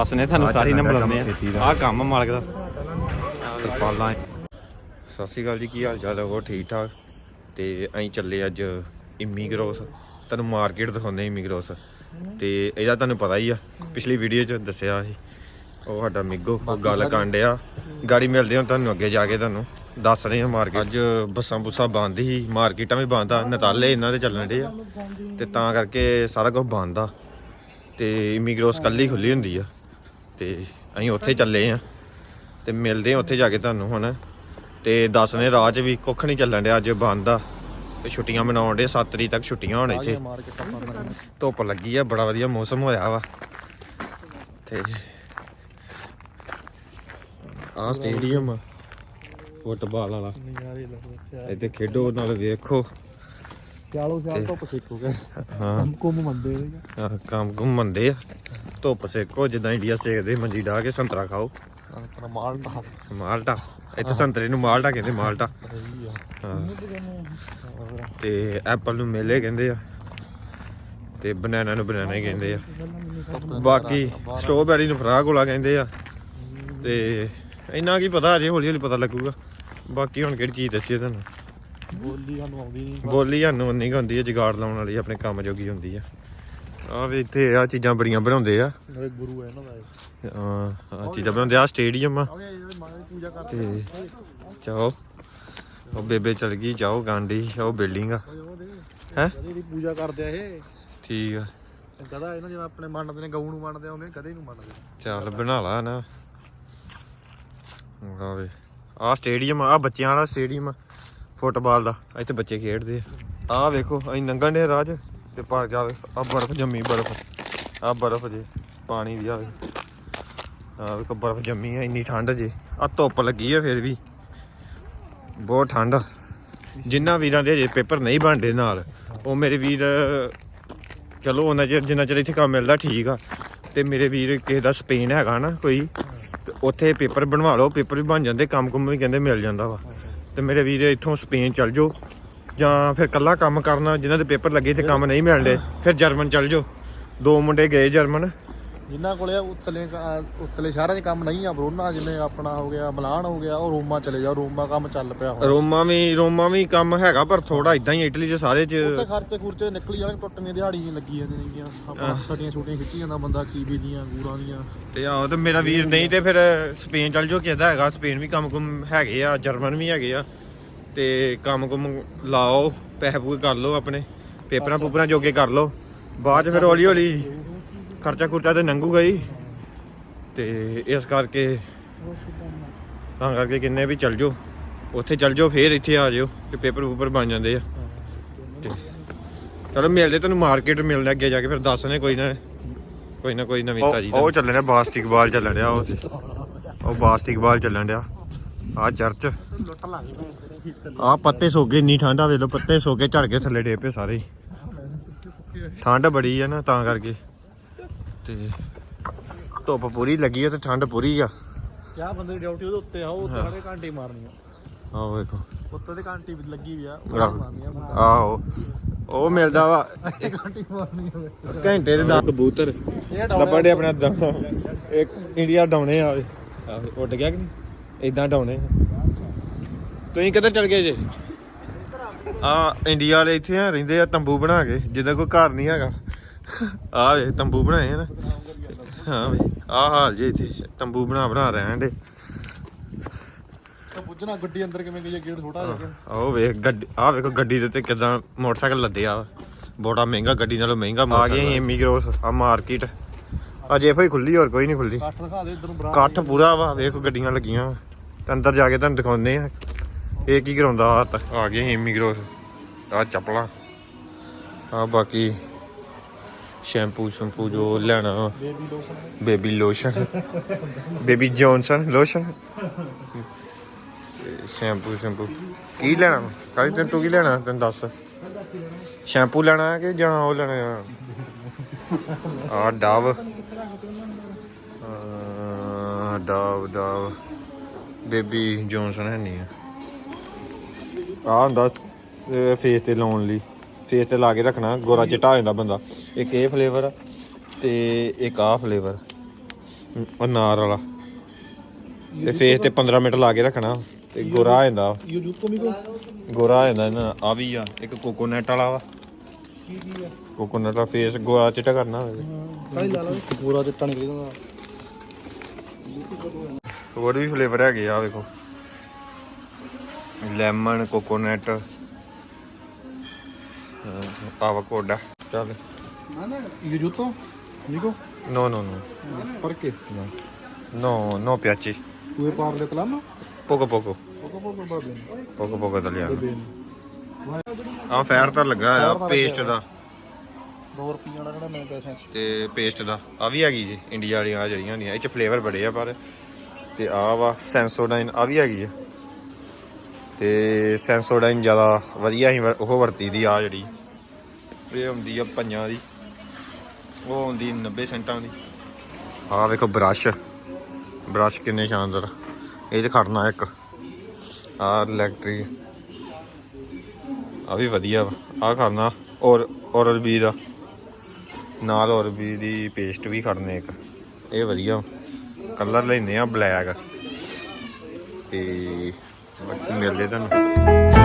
ਦੱਸਨੇ ਤੁਹਾਨੂੰ ਆਹ ਸਾਰੀ ਨੰਬਰ ਲਾਉਂਦੇ ਆ। ਆਹ ਕੰਮ ਮਾਲਕ ਦਾ। ਤਰਪਾਲਾਂ ਸਤਿ ਸ਼੍ਰੀ ਅਕਾਲ ਜੀ ਕੀ ਹਾਲ ਚਾਲ ਹੈ ਠੀਕ ਠਾਕ? ਤੇ ਅਸੀਂ ਚੱਲੇ ਅੱਜ ਇੰਮੀ ਗਰੋਸ ਤੁਹਾਨੂੰ ਮਾਰਕੀਟ ਦਿਖਾਉਂਦੇ ਇੰਮੀ ਗਰੋਸ ਤੇ ਇਹਦਾ ਤੁਹਾਨੂੰ ਪਤਾ ਹੀ ਆ ਪਿਛਲੀ ਵੀਡੀਓ 'ਚ ਦੱਸਿਆ ਸੀ। ਉਹ ਸਾਡਾ ਮਿੱਗੋ ਉਹ ਗੱਲ ਕਾਂਡਿਆ ਗਾੜੀ ਮਿਲਦੇ ਹਾਂ ਤੁਹਾਨੂੰ ਅੱਗੇ ਜਾ ਕੇ ਤੁਹਾਨੂੰ। ਦੱਸ ਰਹੇ ਹਾਂ ਮਾਰਕੀਟ। ਅੱਜ ਬੱਸਾਂ ਬੁੱਸਾਂ ਬੰਦ ਹੀ ਮਾਰਕੀਟਾਂ ਵੀ ਬੰਦ ਆ ਨਤਾਲੇ ਇਹਨਾਂ ਦੇ ਚੱਲਣ ਡੇ ਆ। ਤੇ ਤਾਂ ਕਰਕੇ ਸਾਰਾ ਕੁਝ ਬੰਦ ਆ। ਤੇ ਇਮੀਗ੍ਰੋਸ ਕੱਲੀ ਖੁੱਲੀ ਹੁੰਦੀ ਆ। ਤੇ ਅਸੀਂ ਉੱਥੇ ਚੱਲੇ ਆ ਤੇ ਮਿਲਦੇ ਆ ਉੱਥੇ ਜਾ ਕੇ ਤੁਹਾਨੂੰ ਹੁਣ ਤੇ ਦੱਸਨੇ ਰਾਹ 'ਚ ਵੀ ਕੁੱਖ ਨਹੀਂ ਚੱਲਣ ਡਿਆ ਅੱਜ ਬੰਦ ਆ। ਤੇ ਛੁੱਟੀਆਂ ਮਨਾਉਣ ਦੇ 7 ਤਰੀਕ ਤੱਕ ਛੁੱਟੀਆਂ ਹੋਣ ਇੱਥੇ। ਧੁੱਪ ਲੱਗੀ ਆ, ਬੜਾ ਵਧੀਆ ਮੌਸਮ ਹੋਇਆ ਵਾ। ਤੇ ਆ ਸਟੇਡੀਅਮ ਫੁੱਟਬਾਲ ਵਾਲਾ। ਇੱਥੇ ਖੇਡੋ, ਨਾਲ ਵੇਖੋ। ਚਾਲੋ ਸਿਆਲ ਤੋਂ ਪਸੇਕ ਹੋ। ਕੁੰਮ ਮੰਦੇ ਨੇ ਆਹ ਕੰਮ ਘੁੰਮੰਦੇ ਆ। ਧੁੱਪ ਸੇਕੋ ਜਿੱਦਾਂ ਇੰਡੀਆ ਸੇਕਦੇ ਮੰਜੀ ਢਾ ਕੇ ਸੰਤਰਾ ਖਾਓ। ਆਪਣਾ ਮਾਲ ਢਾ ਮਾਲਟਾ। ਇੱਥੇ ਸੰਤਰੇ ਨੂੰ ਮਾਲਟਾ ਕਹਿੰਦੇ ਮਾਲਟਾ। ਆ। ਤੇ ਐਪਲ ਨੂੰ ਮੇਲੇ ਕਹਿੰਦੇ ਆ। ਤੇ ਬਨਾਨਾ ਨੂੰ ਬਨਾਨਾ ਹੀ ਕਹਿੰਦੇ ਆ। ਬਾਕੀ ਸਟ੍ਰਾਬੈਰੀ ਨੂੰ ਫਰਾਗੋਲਾ ਕਹਿੰਦੇ ਆ। ਤੇ ਇੰਨਾ ਕੀ ਪਤਾ ਅਜੇ ਹੌਲੀ ਹੌਲੀ ਪਤਾ ਲੱਗੂਗਾ। ਬਾਕੀ ਹੁਣ ਕਿਹੜੀ ਚੀਜ਼ ਦੱਸੀਏ ਤੁਹਾਨੂੰ? ਬੋਲੀ ਸਾਨੂੰ ਆਉਂਦੀ ਨਹੀਂ ਬੋਲੀ ਸਾਨੂੰ ਕੁ ਹੁੰਦੀ ਹੈ ਜਗਾੜ ਲਾਉਣ ਵਾਲੀ ਆਪਣੇ ਕੰਮ ਜੋਗੀ ਹੁੰਦੀ ਆ। ਆ ਵੀ ਇੱਥੇ ਆ ਚੀਜ਼ਾਂ ਬੜੀਆਂ ਬਣਾਉਂਦੇ ਆ। ਨਾਲੇ ਗੁਰੂ ਹੈ ਇਹਨਾਂ ਦਾ ਇਹ। ਆ ਆਹ ਚੀਜ਼ਾਂ ਬਣਾਉਂਦੇ ਆ ਸਟੇਡੀਅਮ ਆ। ਤੇ ਚਾਓ ਉਹ ਬੇਬੇ ਚਲ ਗਈ ਚਾਓ ਗਾਂਡੀ ਉਹ ਬਿਲਡਿੰਗ ਆ। ਹੈਂ? ਕਦੇ ਦੀ ਪੂਜਾ ਕਰਦੇ ਆ ਇਹ। ਠੀਕ ਆ। ਕਦਾ ਇਹਨਾਂ ਜਿਵੇਂ ਆਪਣੇ ਮੰਨਦੇ ਨੇ ਗਊ ਨੂੰ ਮੰਨਦੇ ਆਉਂਦੇ ਕਦੇ ਨੂੰ ਮੰਨਦੇ ਚੱਲ ਬਣਾ ਲਾ ਨਾ। ਆ ਵੇ ਆ ਸਟੇਡੀਅਮ ਆ ਬੱਚਿਆਂ ਵਾਲਾ ਸਟੇਡੀਅਮ ਆ। ਫੁੱਟਬਾਲ ਦਾ ਇੱਥੇ ਬੱਚੇ ਖੇਡਦੇ ਆ। ਆਹ ਵੇਖੋ, ਅਸੀਂ ਲੰਘਣ ਦੇ ਰਾਜ ਤੇ ਪਰ ਜਾਵੇ ਆ ਬਰਫ਼ ਜੰਮੀ, ਬਰਫ਼। ਆ ਬਰਫ਼ ਜੇ, ਪਾਣੀ ਵੀ। ਆਵੇ ਆ ਵੇਖੋ, ਬਰਫ਼ ਜੰਮੀ ਆ, ਇੰਨੀ ਠੰਡ ਜੇ। ਆ ਧੁੱਪ ਲੱਗੀ ਆ ਫਿਰ ਵੀ। ਬਹੁਤ ਠੰਡ ਆ। ਜਿਨ੍ਹਾਂ ਵੀਰਾਂ ਦੇ ਅਜੇ ਪੇਪਰ ਨਹੀਂ ਬਣਦੇ ਨਾਲ, ਉਹ ਮੇਰੇ ਵੀਰ, ਚਲੋ, ਉਹਨਾਂ ਚਿਰ ਜਿੰਨਾ ਚਿਰ ਇੱਥੇ ਕੰਮ ਮਿਲਦਾ ਠੀਕ ਆ। ਤੇ ਮੇਰੇ ਵੀਰ ਕਿਸੇ ਦਾ ਸਪੇਨ ਹੈਗਾ ਨਾ ਕੋਈ, ਤੇ ਉੱਥੇ ਪੇਪਰ ਬਣਵਾ ਲਓ, ਪੇਪਰ ਵੀ ਬਣ ਜਾਂਦੇ ਕੰਮ ਕੁੰਮ ਵੀ ਕਹਿੰਦੇ ਮਿਲ ਜਾਂਦਾ ਵਾ। ਤੇ ਮੇਰੇ ਵੀਰ ਇੱਥੋਂ ਸਪੇਨ ਚੱਲ ਜਾਓ। ਜਾਂ ਫਿਰ ਕੱਲਾ ਕੰਮ ਕਰਨਾ, ਜਿਨ੍ਹਾਂ ਦੇ ਪੇਪਰ ਲੱਗੇ ਤੇ ਕੰਮ ਨਹੀਂ ਮਿਲਦੇ, ਫਿਰ ਜਰਮਨ ਚੱਲ ਜਾਓ। ਦੋ ਮੁੰਡੇ ਗਏ ਜਰਮਨ। ਜਿਨ੍ਹਾਂ ਕੋਲੇ ਉੱਤਲੇ ਅਹ ਉੱਤਲੇ ਸ਼ਹਿਰਾਂ 'ਚ ਕੰਮ ਨਹੀਂ ਆ ਬਰੋਨਾ ਜਿਵੇਂ ਆਪਣਾ ਹੋ ਗਿਆ ਮਲਾਨ ਹੋ ਗਿਆ ਉਹ ਰੋਮਾ ਚਲੇ ਜਾ ਰੋਮਾ ਕੰਮ ਚੱਲ ਪਿਆ ਹੁਣ। ਰੋਮਾ ਵੀ ਰੋਮਾ ਵੀ ਕੰਮ ਹੈਗਾ ਪਰ ਥੋੜਾ ਇਦਾਂ ਹੀ ਇਟਲੀ 'ਚ ਸਾਰੇ 'ਚ ਉੱਤੇ ਖਰਚੇ ਖੁਰਚੇ ਨਿਕਲੀ ਜਾਣ ਟੁੱਟਵੀਂ ਦਿਹਾੜੀ ਨਹੀਂ ਲੱਗੀ ਜਾਂਦੀ ਨੇਗੀਆਂ ਆਪਾਂ ਛੋਟੀਆਂ ਛੋਟੀਆਂ ਖਿੱਚੀ ਜਾਂਦਾ ਬੰਦਾ ਕੀਵੀ ਦੀਆਂ ਗੂਰਾਂ ਦੀਆਂ। ਤੇ ਆਹੋ ਤੇ ਮੇਰਾ ਵੀਰ ਨਹੀਂ ਤੇ ਫਿਰ ਸਪੇਨ ਚੱਲ ਜਾਓ ਕਿਹਦਾ ਹੈਗਾ? ਸਪੇਨ ਵੀ ਕੰਮ ਕੁਮ ਹੈਗੇ ਆ ਜਰਮਨ ਵੀ ਹੈਗੇ ਆ। ਤੇ ਕੰਮ ਕੁਮ ਲਾਓ ਪੈਸੇ ਪੂਸੇ ਕਰ ਲਓ ਆਪਣੇ ਪੇਪਰਾਂ ਪੂਪਰਾਂ ਜੋਗੇ ਕਰ ਲਓ। ਬਾਅਦ ਚ ਫਿਰ ਹੌਲੀ ਹੌਲੀ ਖਰਚਾ ਖੁਰਚਾ ਤੇ ਨੰਗੂਗਾ ਹੀ ਤੇ ਇਸ ਕਰਕੇ ਤਾਂ ਕਰਕੇ ਕਿੰਨੇ ਵੀ ਚੱਲ ਜਾਓ। ਉੱਥੇ ਚੱਲ ਜਾਓ ਫੇਰ ਇੱਥੇ ਆ ਜਾਓ ਤੇ ਪੇਪਰ ਪੂਪਰ ਬਣ ਜਾਂਦੇ ਆ। ਚਲੋ ਮਿਲਦੇ ਤੁਹਾਨੂੰ ਮਾਰਕੀਟ ਮਿਲਣਾ ਅੱਗੇ ਜਾ ਕੇ ਫਿਰ ਦੱਸਣੇ ਕੋਈ ਨਾ ਕੋਈ ਨਾ ਕੋਈ ਨਵੀਂ ਤਾਜੀ ਉਹ ਚੱਲਣ ਡਿਆ ਬਾਸਟਿਕਬਾਲ ਚੱਲਣ ਡਿਆ ਉਹ ਉਹ ਬਾਸਟਿਕਬਾਲ ਚੱਲਣ ਡਿਆ। ਆ ਚਰਚ। ਆ ਪੱਤੇ ਸੋਗੇ ਇੰਨੀ ਠੰਡ ਵੇਖ ਲੋ ਪੱਤੇ ਸੋਗੇ ਝੜ ਕੇ ਥੱਲੇ ਡੇ ਸਾਰੇ। ਠੰਡ ਬੜੀ ਆ ਨਾ ਤਾਂ ਕਰਕੇ। ਤੇ ਧੁੱਪ ਪੂਰੀ ਲੱਗੀ ਆ ਤੇ ਠੰਡ ਪੂਰੀ ਆ। ਕਿਆ ਬੰਦੇ ਦੀ ਡਿਊਟੀ ਉਹਦੇ ਉੱਤੇ ਆ ਉਹ ਉੱਤੇ ਖੜੇ ਘੰਟੇ ਮਾਰਨੀ ਆ। ਆਹ ਵੇਖੋ। ਉੱਤੇ ਤੇ ਘੰਟੀ ਵੀ ਲੱਗੀ ਵੀ ਆ ਉਹ ਆਹੋ। ਮਾਰਨੀ ਆ ਆਹੋ। ਉਹ ਮਿਲਦਾ ਵਾ। ਇੱਕ ਘੰਟੀ ਮਾਰਨੀ ਆ ਘੰਟੇ ਦੇ ਦਾ ਕਬੂਤਰ। ਇਹ ਲੱਭਣ ਦੇ ਆਪਣਾ ਦਮ ਇੱਕ ਇੰਡੀਆ ਡਾਉਣੇ ਆਵੇ ਉੱਡ ਗਿਆ ਕਿ ਨਹੀਂ? ਇਦਾਂ ਡਾਉਣੇ ਤੁਸੀਂ ਕਿੱਧਰ ਚਲ ਗਏ ਜੇ? ਆ। ਇੰਡੀਆ ਵਾਲੇ ਇੱਥੇ ਆ ਰਹਿੰਦੇ ਆ ਤੰਬੂ ਬਣਾ ਕੇ ਜਿੱਦਾਂ ਕੋਈ ਘਰ ਨਹੀਂ ਹੈਗਾ। ਆ ਵੇ ਤੰਬੂ ਬਣਾਏ ਆ ਨਾ। ਹਾਂ ਵੇ ਆ ਹਾਲ ਜੇ ਇੱਥੇ ਤੰਬੂ ਬਣਾ ਬਣਾ ਰਹਿਣ ਦੇ। ਤਾਂ ਪੁੱਛਣਾ ਗੱਡੀ ਅੰਦਰ ਕਿਵੇਂ ਗਈ ਆ ਗੇਟ ਛੋਟਾ ਜਿਹਾ ਕਿ। ਆਹ ਵੇਖ ਗੱਡੀ ਆ ਵੇਖੋ ਗੱਡੀ ਦੇ ਉੱਤੇ ਕਿਦਾਂ ਮੋਟਰਸਾਈਕਲ ਲੱਦਿਆ ਵਾ ਬੜਾ ਮਹਿੰਗਾ ਗੱਡੀ ਨਾਲੋਂ ਮਹਿੰਗਾ ਆ ਗਏ ਐਮੀਗ੍ਰੋਸ ਆ। ਮਾਰਕੀਟ। ਅਜੇ ਫਈ ਖੁੱਲੀ ਹੋਰ ਕੋਈ ਨਹੀਂ ਖੁੱਲੀ ਕੱਠ ਦਿਖਾ ਦੇ ਇਧਰ ਬਰਾ ਕੱਠ ਪੂਰਾ ਵਾ ਵੇਖੋ ਗੱਡੀਆਂ ਲੱਗੀਆਂ ਵਾਂ। ਤੇ ਅੰਦਰ ਜਾ ਕੇ ਤੁਹਾਨੂੰ ਦਿਖਾਉਂਦੇ ਆ। ਇਹ ਕੀ ਕਰਾਉਂਦਾ ਆ ਤਾਂ। ਆ ਗਏ ਐਮੀਗ੍ਰੋਸ ਆ ਚੱਪਲਾਂ। ਆ ਬਾਕੀ ਸ਼ੈਂਪੂ ਸ਼ੈਂਪੂ ਜੋ ਲੈਣਾ। Baby lotion baby lotion baby Johnson lotion shampoo shampoo. ਕੀ ਲੈਣਾ? ਕਾਹਦੀ ਤੈਨੂੰ ਤੂੰ ਕੀ ਲੈਣਾ? ਤੈਨੂੰ ਦੱਸ। ਸ਼ੈਂਪੂ ਲੈਣਾ ਹੈ ਕਿ ਜਾਂ ਉਹ ਲੈਣਾ ਆ ਆ ਡਵ। ਆ ਡਵ ਡਵ। ਬੇਬੀ ਜੌਨਸਨ ਹੈ ਨਹੀਂ ਆ ਹੁੰਦਾ ਫੇਸ ਤੇ ਲਾਉਣ ਲਈ। ਫੇਸ ਤੇ ਲਾ ਕੇ ਰੱਖਣਾ ਗੋਰਾ ਚਿੱਟਾ ਹੋ ਜਾਂਦਾ ਬੰਦਾ। ਇੱਕ ਇਹ ਫਲੇਵਰ ਤੇ ਇੱਕ ਆਹ ਫਲੇਵਰ ਉਹ ਨਾਰ ਵਾਲਾ। ਤੇ ਫੇਸ ਤੇ 15 ਮਿੰਟ ਲਾ ਕੇ ਰੱਖਣਾ ਤੇ ਗੋਰਾ ਆ ਜਾਂਦਾ। ਵੀ ਕੋ ਗੋਰਾ ਆ ਜਾਂਦਾ ਇਹਨਾਂ ਆ ਵੀ ਆ ਇੱਕ ਕੋਕੋਨਟ ਵਾਲਾ ਵਾ। ਕੀ ਕੀ ਆ ਕੋਕੋਨਟ ਦਾ ਫੇਸ ਗੋਰਾ ਚਿੱਟਾ ਕਰਨਾ ਹੋਵੇ ਕਾਹੀ ਲਾ ਲਾ ਪੂਰਾ ਚਿੱਟਾ ਨਿਕਲ ਜਾਂਦਾ। ਹੋਰ ਵੀ ਫਲੇਵਰ ਹੈਗੇ ਆ ਵੇਖੋ। ਲੈਮਨ ਕੋਕੋਨਟ ਆਵਾਕੋਡਾ ਚੱਲ। ਨਾ ਨਾ ਇਹ ਜੁੱਤੋਂ ਨਿਕੋ। ਨੋ ਨੋ ਨੋ। ਪਰ ਕੇ no no piace ਪਾਰ ਲੈ ਤਲਾਮ poco poco ਪੋਕੋ। ਪੋਕੋ ਬਾਬੇ poco poco italiano ਬੇਨ ਆ ਫੈਰ ਤਾਂ ਲੱਗਾ ਆ ਪੇਸਟ ਦਾ। 2 ਰੁਪਏ ਵਾਲਾ ਕਿਹੜਾ ਮੈਂ ਪੈਸਿਆਂ ਚ? ਤੇ ਪੇਸਟ ਦਾ। ਆ ਵੀ ਹੈਗੀ ਜੀ ਇੰਡੀਆ ਵਾਲੀਆਂ ਆ ਜਿਹੜੀਆਂ ਹੁੰਦੀਆਂ। ਇਹ ਚ ਫਲੇਵਰ ਬੜੇ ਆ ਪਰ। ਤੇ ਆ ਵਾ ਸੈਂਸੋਡਾਈਨ ਆ ਵੀ ਹੈਗੀ ਆ। ਤੇ ਸੈਂਸੋਡਾਈਨ ਜ਼ਿਆਦਾ ਵਧੀਆ ਹੀ ਉਹ ਵਰਤੀ ਦੀ ਆ ਜਿਹੜੀ। ਇਹ ਹੁੰਦੀ ਆ ਪੰਜਾਂ ਦੀ। ਉਹ ਹੁੰਦੀ 90 ਸੈਂਟਾਂ ਦੀ। ਆਹ ਵੇਖੋ ਬ੍ਰਸ਼। ਬ੍ਰਸ਼ ਕਿੰਨੇ ਸ਼ਾਨਦਾਰ। ਇਹ ਚ ਖੜਨਾ ਇੱਕ। ਆਹ ਇਲੈਕਟ੍ਰਿਕ ਆ ਵੀ ਵਧੀਆ ਵਾ। ਆ ਖੜਨਾ ਔਰ ਔਰਲ ਬੀ ਦਾ। ਨਾਲ ਔਰ ਵੀ ਦੀ ਪੇਸਟ ਵੀ ਖੜਨੇ ਇੱਕ। ਇਹ ਵਧੀਆ ਕਲਰ ਲੈਨੇ ਆ ਬਲੈਕ ਤੇ ਬਾਕੀ ਮਿਲਦੇ ਤੁਹਾਨੂੰ।